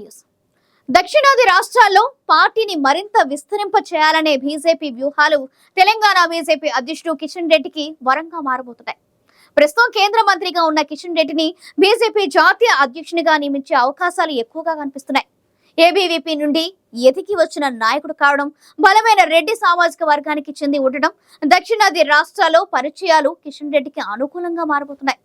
News. దక్షిణాది రాష్ట్రాల్లో పార్టీని మరింత విస్తరింప చేయాలనే బీజేపీ వ్యూహాలు తెలంగాణ బీజేపీ అధ్యక్షుడు కిషన్ రెడ్డికి వరంగా మారబోతున్నాయి. ప్రస్తుతం కేంద్ర మంత్రిగా ఉన్న కిషన్ రెడ్డిని బీజేపీ జాతీయ అధ్యక్షునిగా నియమించే అవకాశాలు ఎక్కువగా కనిపిస్తున్నాయి. ఏబీవీపీ నుండి ఎదిగి వచ్చిన నాయకుడు కావడం బలమైన రెడ్డి సామాజిక వర్గానికి చెంది ఉండడం దక్షిణాది రాష్ట్రాల్లో పరిచయాలు కిషన్ రెడ్డికి అనుకూలంగా మారబోతున్నాయి.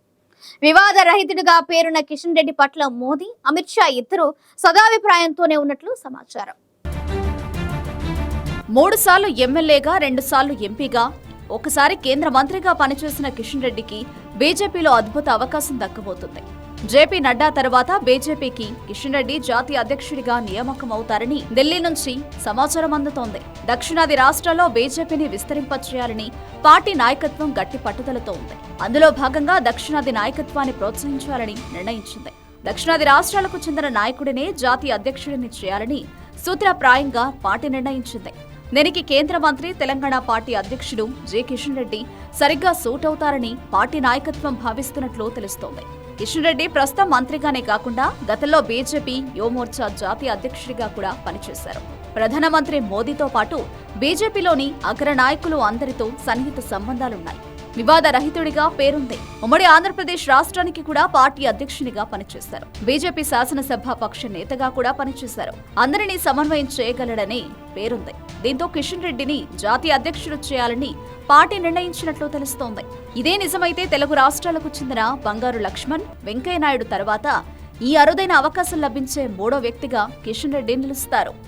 వివాద రహితుడిగా పేరున్న కిషన్ రెడ్డి పట్ల మోదీ అమిత్ షా ఇద్దరు సదాభిప్రాయంతోనే ఉన్నట్లు సమాచారం. మూడు సార్లు ఎమ్మెల్యేగా రెండు సార్లు ఎంపీగా ఒకసారి కేంద్ర మంత్రిగా పనిచేసిన కిషన్ రెడ్డికి బీజేపీలో అద్భుత అవకాశం దక్కబోతుంది. జేపీ నడ్డా తర్వాత బీజేపీకి కిషన్ రెడ్డి జాతీయ అధ్యక్షుడిగా నియామకం అవుతారని ఢిల్లీ నుంచి సమాచారం అందుతోంది. దక్షిణాది రాష్ట్రాల్లో బీజేపీని విస్తరింపచేయాలని పార్టీ నాయకత్వం గట్టి పట్టుదలతో ఉంది అందులో భాగంగా దక్షిణాది నాయకత్వాన్ని ప్రోత్సహించాలని నిర్ణయించింది. దక్షిణాది రాష్ట్రాలకు చెందిన నాయకుడినే జాతీయ అధ్యక్షుడిని చేయాలని సూత్రప్రాయంగా పార్టీ నిర్ణయించింది. దీనికి కేంద్ర మంత్రి తెలంగాణ పార్టీ అధ్యక్షుడు జె కిషన్ రెడ్డి సరిగ్గా సూట్ అవుతారని పార్టీ నాయకత్వం భావిస్తున్నట్లు తెలుస్తోంది. కిషన్ రెడ్డి ప్రస్తుతం మంత్రిగానే కాకుండా గతంలో బీజేపీ యువమోర్చా జాతీయ అధ్యక్షుడిగా కూడా పనిచేశారు. ప్రధానమంత్రి మోదీతో పాటు బీజేపీలోని అగ్ర నాయకులు అందరితో సన్నిహిత సంబంధాలున్నాయి. వివాద రహితుడిగా పేరుంది. ఉమ్మడి ఆంధ్రప్రదేశ్ రాష్ట్రానికి కూడా పార్టీ అధ్యక్షునిగా పనిచేశారు. బీజేపీ శాసనసభ పక్ష నేతగా కూడా పనిచేశారు. అందరినీ సమన్వయం చేయగలడని పేరుంది. దీంతో కిషన్ రెడ్డిని జాతీయ అధ్యక్షుడు చేయాలని పార్టీ నిర్ణయించినట్లు తెలుస్తోంది. ఇదే నిజమైతే తెలుగు రాష్ట్రాలకు చెందిన బంగారు లక్ష్మణ్ వెంకయ్యనాయుడు తర్వాత ఈ అరుదైన అవకాశం లభించే మూడో వ్యక్తిగా కిషన్ రెడ్డి నిలుస్తారు.